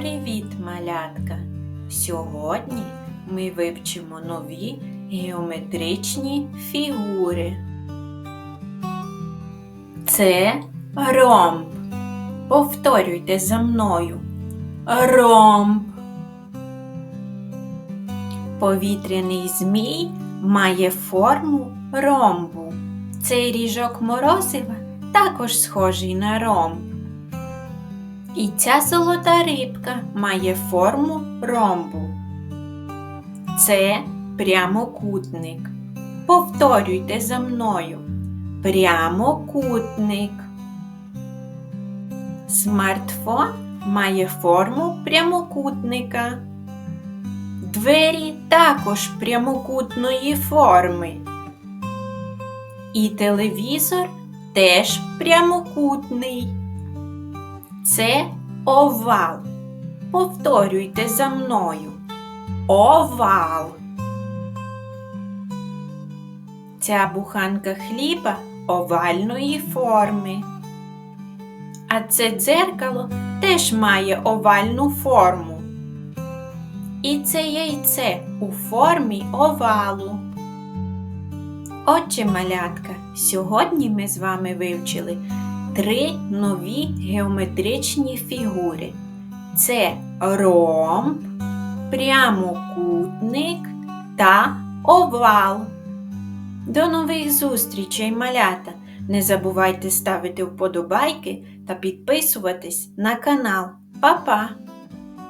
Привіт, малятка! Сьогодні ми вивчимо нові геометричні фігури. Це ромб. Повторюйте за мною. Ромб. Повітряний змій має форму ромбу. Цей ріжок морозива також схожий на ромб. І ця золота рибка має форму ромбу. Це прямокутник. Повторюйте за мною. Прямокутник. Смартфон має форму прямокутника. Двері також прямокутної форми. І телевізор теж прямокутний. Це овал. Повторюйте за мною. Овал. Ця буханка хліба овальної форми. А це дзеркало теж має овальну форму. І це яйце у формі овалу. Отже, малятка, сьогодні ми з вами вивчили три нові геометричні фігури. Це ромб, прямокутник та овал. До нових зустрічей, малята! Не забувайте ставити вподобайки та підписуватись на канал. Па-па!